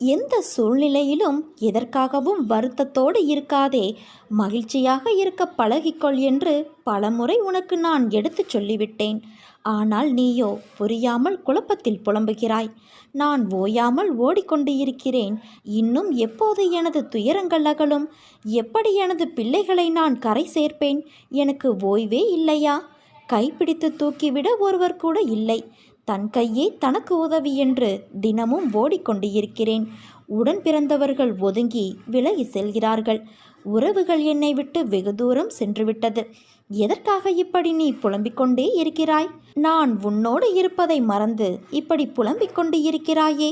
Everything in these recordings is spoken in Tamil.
எந்த சூழ்நிலையிலும் எதற்காகவும் வருத்தத்தோடு இருக்காதே. மகிழ்ச்சியாக இருக்க பழகிக்கொள் என்று பலமுறை உனக்கு நான் எடுத்துச் சொல்லிவிட்டேன். ஆனால் நீயோ புரியாமல் குழப்பத்தில் புலம்புகிறாய். நான் ஓயாமல் ஓடிக்கொண்டு இருக்கிறேன். இன்னும் எப்போது எனது துயரங்கள் அகலும்? எப்படி எனது பிள்ளைகளை நான் கரை சேர்ப்பேன்? எனக்கு ஓய்வே இல்லையா? கைப்பிடித்து தூக்கிவிட ஒருவர் கூட இல்லை. தன் கையே தனக்கு உதவி என்று தினமும் ஓடிக்கொண்டு இருக்கிறேன் உடன் பிறந்தவர்கள் ஒதுங்கி விலகி செல்கிறார்கள். உறவுகள் என்னை விட்டு வெகு தூரம் சென்றுவிட்டது. எதற்காக இப்படி நீ புலம்பிக் கொண்டே இருக்கிறாய்? நான் உன்னோடு இருப்பதை மறந்து இப்படி புலம்பிக் கொண்டு இருக்கிறாயே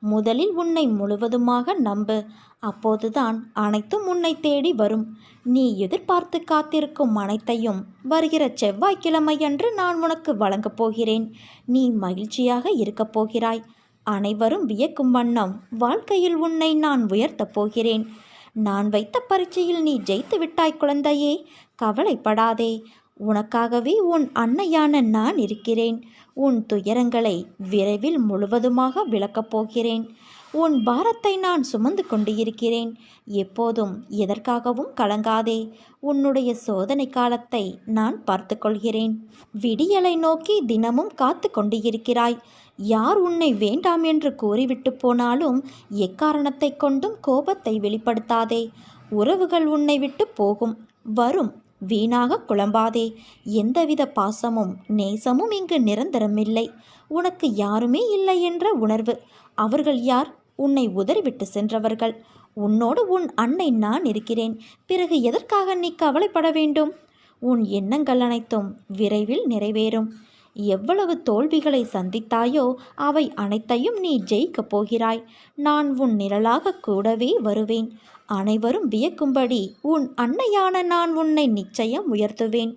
முதலில் உன்னை முழுவதுமாக நம்பு. அப்போதுதான் அனைத்தும் உன்னை தேடி வரும். நீ எதிர்பார்த்து காத்திருக்கும் அனைத்தையும் வருகிற செவ்வாய்க்கிழமையன்று நான் உனக்கு வழங்கப் போகிறேன். நீ மகிழ்ச்சியாக இருக்கப் போகிறாய். அனைவரும் வியக்கும் வண்ணம் வாழ்க்கையில் உன்னை நான் உயர்த்தப் போகிறேன். நான் வைத்த பரீட்சையில் நீ ஜெயித்து விட்டாய் குழந்தையே. கவலைப்படாதே. உனக்காகவே உன் அன்னையான நான் இருக்கிறேன். உன் துயரங்களை விரைவில் முழுவதுமாக விளக்கப் போகிறேன். உன் பாரத்தை நான் சுமந்து கொண்டு இருக்கிறேன் எப்போதும் எதற்காகவும் கலங்காதே. உன்னுடைய சோதனை காலத்தை நான் பார்த்து கொள்கிறேன். விடியலை நோக்கி தினமும் காத்து கொண்டு இருக்கிறாய் யார் உன்னை வேண்டாம் என்று கூறிவிட்டு போனாலும் எக்காரணத்தை கொண்டும் கோபத்தை வெளிப்படுத்தாதே. உறவுகள் உன்னை விட்டு போகும். வரும். வீணாக குழம்பாதே. எந்தவித பாசமும் நேசமும் இங்கு நிரந்தரமில்லை. உனக்கு யாருமே இல்லை என்ற உணர்வு. அவர்கள் யார்? உன்னை உதறிவிட்டு சென்றவர்கள். உன்னோடு உன் அன்னை நான் இருக்கிறேன். பிறகு எதற்காக நீ கவலைப்பட வேண்டும்? உன் எண்ணங்கள் அனைத்தும் விரைவில் நிறைவேறும். எவ்வளவு தோல்விகளை சந்தித்தாயோ அவை அனைத்தையும் நீ ஜெயிக்கப் போகிறாய். நான் உன் நிழலாக கூடவே வருவேன். அனைவரும் வியக்கும்படி உன் அன்னையான நான் உன்னை நிச்சயம் உயர்த்துவேன்.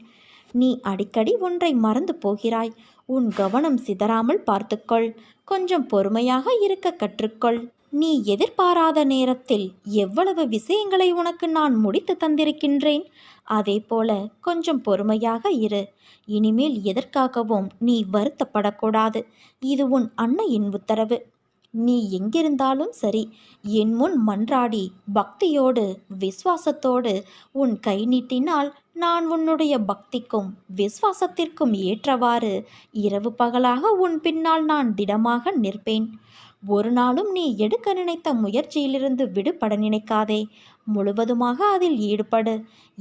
நீ அடிக்கடி ஒன்றை மறந்து போகிறாய். உன் கவனம் சிதறாமல் பார்த்துக்கொள். கொஞ்சம் பொறுமையாக இருக்க கற்றுக்கொள். நீ எதிர்பாராத நேரத்தில் எவ்வளவு விஷயங்களை உனக்கு நான் முடித்து தந்திருக்கின்றேன்? அதே போல கொஞ்சம் பொறுமையாக இரு. இனிமேல் எதற்காகவும் நீ வருத்தப்படக்கூடாது. இது உன் அன்னையின் உத்தரவு. நீ எங்கிருந்தாலும் சரி என் முன் மன்றாடி பக்தியோடு விசுவாசத்தோடு உன் கை நீட்டினால் நான் உன்னுடைய பக்திக்கும் விசுவாசத்திற்கும் ஏற்றவாறு இரவு பகலாக உன் பின்னால் நான் திடமாக நிற்பேன். ஒரு நாளும் நீ எடுக்க நினைத்த முயற்சியிலிருந்து விடுபட நினைக்காதே. முழுவதுமாக அதில் ஈடுபடு.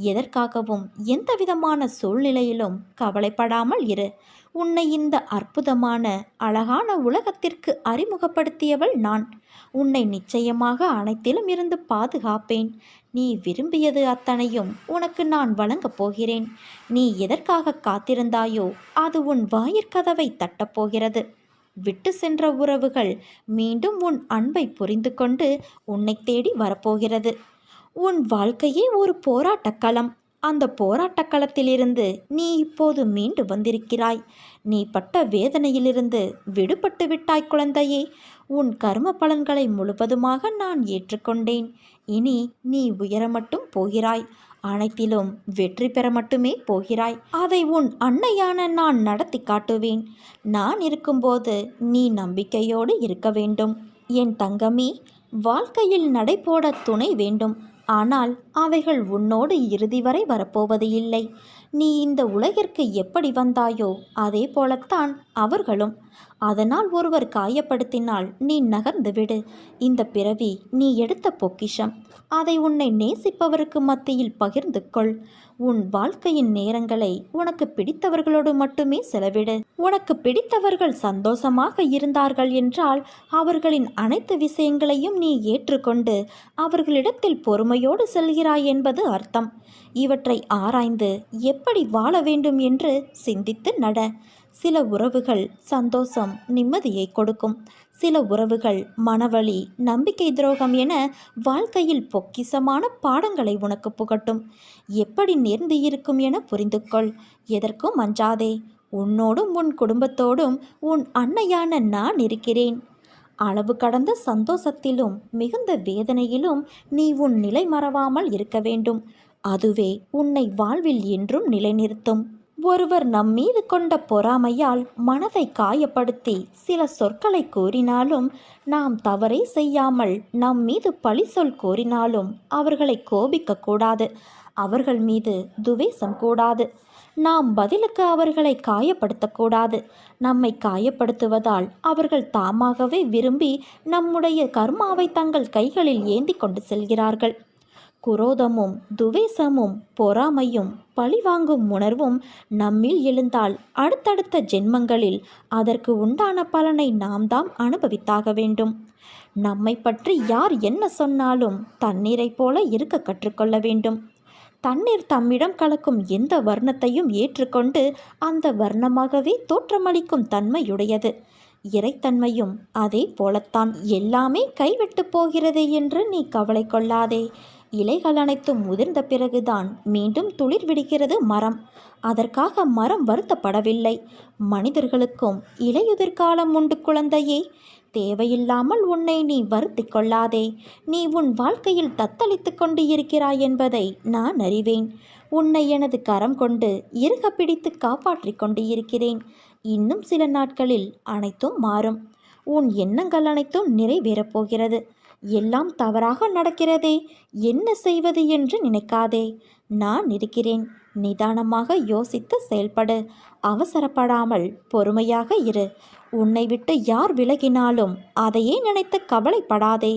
எதற்காகவும் எந்த விதமான சூழ்நிலையிலும் கவலைப்படாமல் இரு. உன்னை இந்த அற்புதமான அழகான உலகத்திற்கு அறிமுகப்படுத்தியவள் நான். உன்னை நிச்சயமாக அனைத்திலும் இருந்து பாதுகாப்பேன். நீ விரும்பியது அத்தனையும் உனக்கு நான் வழங்கப் போகிறேன். நீ எதற்காக காத்திருந்தாயோ அது உன் வாயிற்கதவை தட்டப்போகிறது விட்டு சென்ற உறவுகள் மீண்டும் உன் அன்பை புரிந்து கொண்டு உன்னை தேடி வரப்போகிறது. உன் வாழ்க்கையே ஒரு போராட்டக் களம் அந்த போராட்டக் களத்திலிருந்து நீ இப்போது மீண்டு வந்திருக்கிறாய். நீ பட்ட வேதனையிலிருந்து விடுபட்டு விட்டாய் குழந்தையே. உன் கர்ம பலன்களை முழுவதுமாக நான் ஏற்றுக்கொண்டேன். இனி நீ உயர மட்டும் போகிறாய். அனைத்திலும் வெற்றி பெற மட்டுமே போகிறாய். அதை உன் அன்னையான நான் நடத்தி காட்டுவேன். நான் இருக்கும்போது நீ நம்பிக்கையோடு இருக்க வேண்டும். என் தங்கமே வாழ்க்கையில் நடைபோட துணை வேண்டும். ஆனால் அவைகள் உன்னோடு இறுதி வரை வரப்போவது இல்லை. நீ இந்த உலகிற்கு எப்படி வந்தாயோ அதே போலத்தான் அவர்களும். அதனால் ஒருவர் காயப்படுத்தினால் நீ நகர்ந்து விடு. இந்த பிறவி நீ எடுத்த பொக்கிஷம். அதை உன்னை நேசிப்பவருக்கு மத்தியில் பகிர்ந்து கொள். உன் வாழ்க்கையின் நேரங்களை உனக்கு பிடித்தவர்களோடு மட்டுமே செலவிடு. உனக்கு பிடித்தவர்கள் சந்தோஷமாக இருந்தார்கள் என்றால் அவர்களின் அனைத்து விஷயங்களையும் நீ ஏற்றுக்கொண்டு அவர்களிடத்தில் பொறுமையோடு செல்கிறாய் என்பது அர்த்தம். இவற்றை ஆராய்ந்து எப்படி வாழ வேண்டும் என்று சிந்தித்து நட. சில உறவுகள் சந்தோஷம் நிம்மதியை கொடுக்கும். சில உறவுகள் மனவழி நம்பிக்கை துரோகம் என வாழ்க்கையில் பொக்கிசமான பாடங்களை உனக்கு புகட்டும். எப்படி நேர்ந்து இருக்கும் என புரிந்து கொள் எதற்கும் அஞ்சாதே. உன்னோடும் உன் குடும்பத்தோடும் உன் அன்னையான நான் இருக்கிறேன். அளவு கடந்த சந்தோஷத்திலும் மிகுந்த வேதனையிலும் நீ உன் நிலை மறவாமல் இருக்க வேண்டும். அதுவே உன்னை வாழ்வில் என்றும் நிலைநிறுத்தும். ஒருவர் நம் மீது கொண்ட பொறாமையால் மனதை காயப்படுத்தி சில சொற்களை கூறினாலும் நாம் தவறே செய்யாமல் நம் மீது பழி சொல் கூறினாலும் அவர்களை கோபிக்க கூடாது. அவர்கள் மீது துவேஷம் கூடாது. நாம் பதிலுக்கு அவர்களை காயப்படுத்தக்கூடாது நம்மை காயப்படுத்துவதால் அவர்கள் தாமாகவே விரும்பி நம்முடைய கர்மாவை தங்கள் கைகளில் ஏந்தி கொண்டு செல்கிறார்கள். குரோதமும் துவேஷமும் பொறாமையும் பழிவாங்கும் உணர்வும் நம்மில் எழுந்தால் அடுத்தடுத்த ஜென்மங்களில் அதற்கு உண்டான பலனை நாம் தாம் அனுபவித்தாக வேண்டும். நம்மை பற்றி யார் என்ன சொன்னாலும் தண்ணீரைப் போல இருக்க கற்றுக்கொள்ள வேண்டும். தண்ணீர் தம்மிடம் கலக்கும் எந்த வர்ணத்தையும் ஏற்றுக்கொண்டு அந்த வர்ணமாகவே தோற்றமளிக்கும் தன்மையுடையது. இறைத்தன்மையும் அதே போலத்தான் எல்லாமே கைவிட்டு போகிறதே என்று நீ கவலை கொள்ளாதே. இலைகள் அனைத்தும் முதிர்ந்த பிறகுதான் மீண்டும் துளிர் விடுகிறது மரம். அதற்காக மரம் வருத்தப்படவில்லை. மனிதர்களுக்கும் இலையுதிர் காலம் உண்டு குழந்தையே. தேவையில்லாமல் உன்னை நீ வருத்தி கொள்ளாதே. நீ உன் வாழ்க்கையில் தத்தளித்து கொண்டு இருக்கிறாய் என்பதை நான் அறிவேன். உன்னை எனது கரம் கொண்டு இறுக பிடித்து காப்பாற்றிக் கொண்டு இருக்கிறேன் இன்னும் சில நாட்களில் அனைத்தும் மாறும். உன் எண்ணங்கள் அனைத்தும் நிறைவேறப் போகிறது. எல்லாம் தவறாக நடக்கிறதே. என்ன செய்வது என்று நினைக்காதே. நான் இருக்கிறேன். நிதானமாக யோசித்து செயல்படு. அவசரப்படாமல் பொறுமையாக இரு. உன்னை விட்டு யார் விலகினாலும் அதையே நினைத்து கவலைப்படாதே.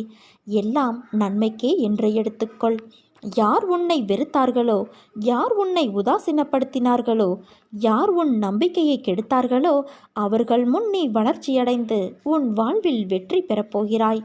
எல்லாம் நன்மைக்கே என்று எடுத்துக்கொள். யார் உன்னை வெறுத்தார்களோ யார் உன்னை உதாசீனப்படுத்தினார்களோ யார் உன் நம்பிக்கையை கெடுத்தார்களோ அவர்கள் முன் நீ வளர்ச்சியடைந்து உன் வாழ்வில் வெற்றி பெறப்போகிறாய்.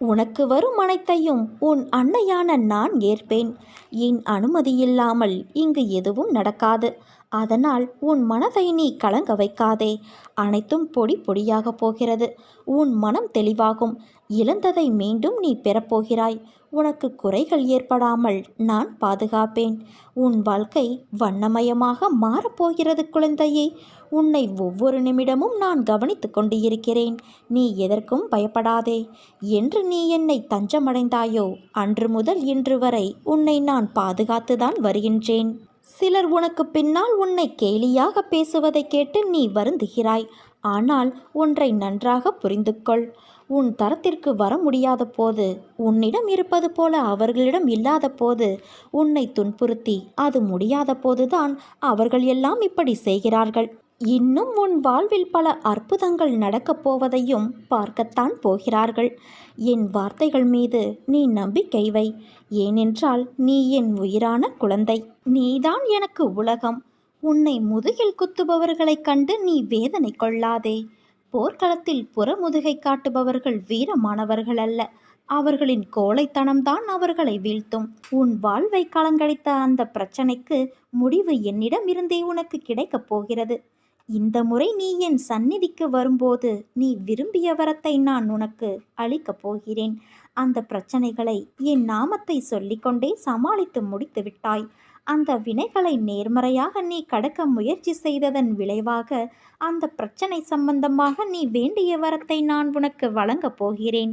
உனக்கு வரும் அனைத்தையும் உன் அன்னையான நான் ஏற்பேன். என் அனுமதியில்லாமல் இங்கு எதுவும் நடக்காது. அதனால் உன் மனதை நீ கலங்க வைக்காதே. அனைத்தும் பொடி பொடியாகப் போகிறது. உன் மனம் தெளிவாகும். இழந்ததை மீண்டும் நீ பெறப்போகிறாய். உனக்கு குறைகள் ஏற்படாமல் நான் பாதுகாப்பேன். உன் வாழ்க்கை வண்ணமயமாக மாறப்போகிறது குழந்தையே. உன்னை ஒவ்வொரு நிமிடமும் நான் கவனித்து கொண்டு இருக்கிறேன் நீ எதற்கும் பயப்படாதே. என்று நீ என்னை தஞ்சமடைந்தாயோ அன்று முதல் இன்று வரை உன்னை நான் பாதுகாத்துதான் வருகின்றேன். சிலர் உனக்கு பின்னால் உன்னை கேலியாக பேசுவதை கேட்டு நீ வருந்துகிறாய். ஆனால் ஒன்றை நன்றாக புரிந்து கொள் உன் தரத்திற்கு வர முடியாத போது உன்னிடம் இருப்பது போல அவர்களிடம் இல்லாத போது உன்னை துன்புறுத்தி அது முடியாத போதுதான் அவர்கள் எல்லாம் இப்படி செய்கிறார்கள். இன்னும் உன் வாழ்வில் பல அற்புதங்கள் நடக்கப் போவதையும் பார்க்கத்தான் போகிறார்கள். என் வார்த்தைகள் மீது நீ நம்பிக்கை வை. ஏனென்றால் நீ என் உயிரான குழந்தை. நீதான் எனக்கு உலகம். உன்னை முதுகில் குத்துபவர்களைக் கண்டு நீ வேதனை கொள்ளாதே. போர்க்களத்தில் புறமுதுகை காட்டுபவர்கள் வீரமானவர்கள் அல்ல அவர்களின் கோழைத்தனம்தான் அவர்களை வீழ்த்தும். உன் வாழ்வை களங்கடித்த அந்த பிரச்சனைக்கு முடிவு என்னிடம் இருந்தே உனக்கு கிடைக்கப் போகிறது. இந்த முறை நீ என் சந்நிதிக்கு வரும்போது நீ விரும்பிய வரத்தை நான் உனக்கு அளிக்கப் போகிறேன். அந்த பிரச்சனைகளை என் நாமத்தை சொல்லிக்கொண்டே சமாளித்து முடித்து விட்டாய் அந்த வினைகளை நேர்மறையாக நீ கடக்க முயற்சி செய்ததன் விளைவாக அந்த பிரச்சனை சம்பந்தமாக நீ வேண்டிய வரத்தை நான் உனக்கு வழங்கப் போகிறேன்.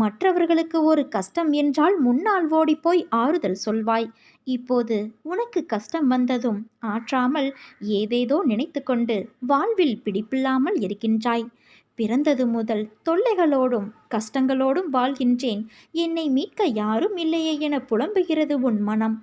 மற்றவர்களுக்கு ஒரு கஷ்டம் என்றால் முன்னால் ஓடிப்போய் ஆறுதல் சொல்வாய். இப்போது உனக்கு கஷ்டம் வந்ததும் ஆற்றாமல் ஏதேதோ நினைத்து கொண்டு வாழ்வில் பிடிப்பில்லாமல் இருக்கின்றாய். பிறந்தது முதல் தொல்லைகளோடும் கஷ்டங்களோடும் வாழ்கின்றேன். என்னை மீட்க யாரும் இல்லையே என புலம்புகிறது உன் மனம்.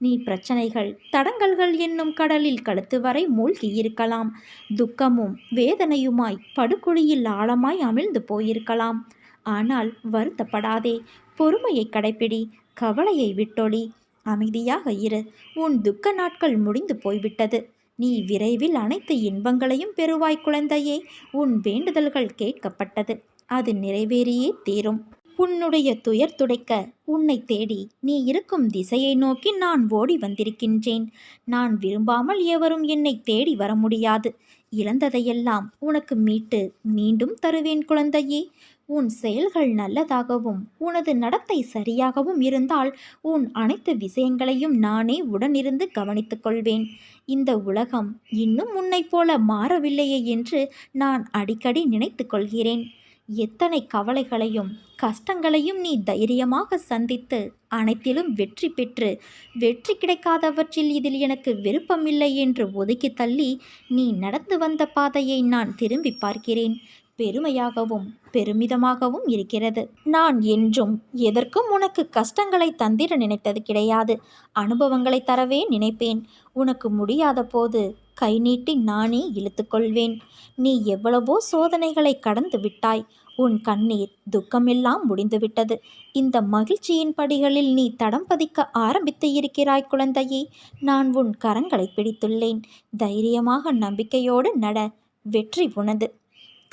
நீ பிரச்சனைகள் தடங்கல்கள் என்னும் கடலில் கழுத்து வரை மூழ்கி இருக்கலாம் துக்கமும் வேதனையுமாய் படுகுழியில் ஆழமாய் அமிழ்ந்து போயிருக்கலாம். ஆனால் வருத்தப்படாதே. பொறுமையை கடைப்பிடி கவலையை விட்டொழி அமைதியாக இரு. உன் துக்க நாட்கள் முடிந்து போய்விட்டது. நீ விரைவில் அனைத்து இன்பங்களையும் பெறுவாய் குழந்தையே. உன் வேண்டுதல்கள் கேட்கப்பட்டது. அது நிறைவேறியே தீரும். உன்னுடைய துயர் துடைக்க உன்னை தேடி நீ இருக்கும் திசையை நோக்கி நான் ஓடி வந்திருக்கின்றேன். நான் விரும்பாமல் எவரும் என்னை தேடி வர முடியாது. இழந்ததையெல்லாம் உனக்கு மீட்டு மீண்டும் தருவேன் குழந்தையே. உன் செயல்கள் நல்லதாகவும் உனது நடத்தை சரியாகவும் இருந்தால் உன் அனைத்து விஷயங்களையும் நானே உடனிருந்து கவனித்துக் கொள்வேன். இந்த உலகம் இன்னும் உன்னைப் போல மாறவில்லையே என்று நான் அடிக்கடி நினைத்து கொள்கிறேன். எத்தனை கவலைகளையும் கஷ்டங்களையும் நீ தைரியமாக சந்தித்து அனைத்திலும் வெற்றி பெற்று வெற்றி கிடைக்காதவற்றில் இதில் எனக்கு விருப்பமில்லை என்று ஒதுக்கி தள்ளி நீ நடந்து வந்த பாதையை நான் திரும்பி பார்க்கிறேன். பெருமையாகவும் பெருமிதமாகவும் இருக்கிறது. நான் என்றும் எதற்கும் உனக்கு கஷ்டங்களை தந்திர நினைத்தது கிடையாது. அனுபவங்களை தரவே நினைப்பேன். உனக்கு முடியாத போது கை நீட்டி நானே இழுத்துக்கொள்வேன். நீ எவ்வளவோ சோதனைகளை கடந்து விட்டாய். உன் கண்ணீர் துக்கமெல்லாம் முடிந்துவிட்டது. இந்த மகிழ்ச்சியின் படிகளில் நீ தடம் பதிக்க ஆரம்பித்து இருக்கிறாய் குழந்தையே. நான் உன் கரங்களை பிடித்துள்ளேன். தைரியமாக நம்பிக்கையோடு நட. வெற்றி உனது.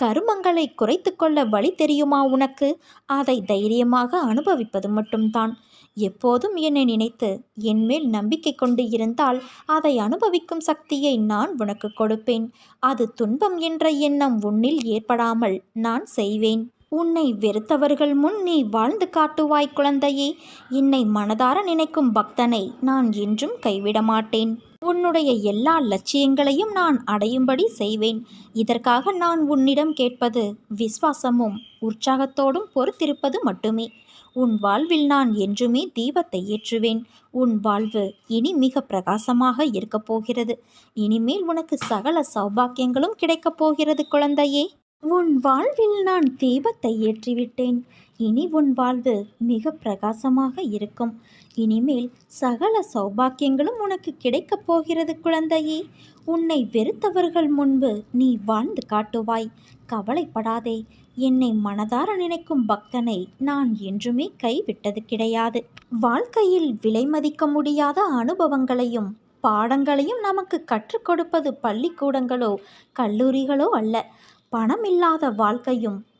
கருமங்களை குறைத்து கொள்ள வழி தெரியுமா உனக்கு? அதை தைரியமாக அனுபவிப்பது மட்டும்தான். எப்போதும் என்னை நினைத்து என்மேல் நம்பிக்கை கொண்டு இருந்தால் அதை அனுபவிக்கும் சக்தியை நான் உனக்கு கொடுப்பேன். அது துன்பம் என்ற எண்ணம் உன்னில் ஏற்படாமல் நான் செய்வேன். உன்னை வெறுத்தவர்கள் முன் நீ வாழ்ந்து காட்டுவாய் குழந்தையே. என்னை மனதார நினைக்கும் பக்தனை நான் என்றும் கைவிட மாட்டேன் உன்னுடைய எல்லா லட்சியங்களையும் நான் அடையும்படி செய்வேன். இதற்காக நான் உன்னிடம் கேட்பது விஸ்வாசமும் உற்சாகத்தோடும் பொறுத்திருப்பது மட்டுமே. உன் வாழ்வில் நான் என்றுமே தீபத்தை ஏற்றுவேன். உன் வாழ்வு இனி மிக பிரகாசமாக இருக்கப் போகிறது. இனிமேல் உனக்கு சகல சௌபாக்கியங்களும் கிடைக்கப் போகிறது குழந்தையே. உன் வாழ்வில் நான் தீபத்தை ஏற்றிவிட்டேன். இனி உன் வாழ்வு மிக பிரகாசமாக இருக்கும். இனிமேல் சகல சௌபாக்கியங்களும் உனக்கு கிடைக்கப் போகிறது குழந்தையே. உன்னை வெறுத்தவர்கள் முன்பு நீ வாழ்ந்து காட்டுவாய். கவலைப்படாதே. என்னை மனதார நினைக்கும் பக்தனை நான் என்றுமே கைவிட்டது கிடையாது. வாழ்க்கையில் விலை மதிக்க முடியாத அனுபவங்களையும் பாடங்களையும் நமக்கு கற்றுக் கொடுப்பது பள்ளிக்கூடங்களோ கல்லூரிகளோ அல்ல. பணமில்லாத வாழ்க்கையும்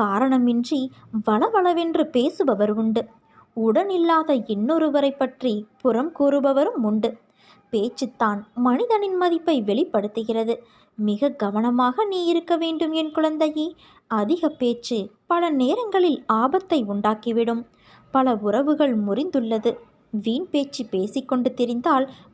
காரணமின்றி வளவளவென்று பேசுபவர் உண்டு. உடனில்லாத இன்னொருவரை பற்றி புறம் கூறுபவரும் உண்டு. பேச்சுத்தான் மனிதனின் மதிப்பை வெளிப்படுத்துகிறது. மிக கவனமாக நீ இருக்க வேண்டும் என் குழந்தையே. அதிக பேச்சு பல நேரங்களில் ஆபத்தை உண்டாக்கிவிடும். பல உறவுகள் முறிந்துள்ளது. வீண் பேச்சு பேசிக்கொண்டு தெரிந்தால்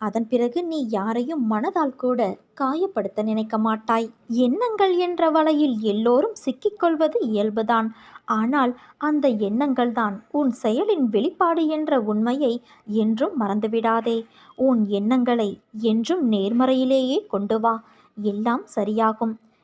அதன் பிறகு நீ யாரையும் மனதால் கூட காயப்படுத்த நினைக்க மாட்டாய். எண்ணங்கள் என்ற வலையில் எல்லோரும் சிக்கிக்கொள்வது இயல்புதான். ஆனால் அந்த எண்ணங்கள்தான் உன் செயலின் வெளிப்பாடு என்ற உண்மையை என்றும் மறந்துவிடாதே. உன் எண்ணங்களை என்றும் நேர்மறையிலேயே கொண்டு வா. எல்லாம் சரியாகும்.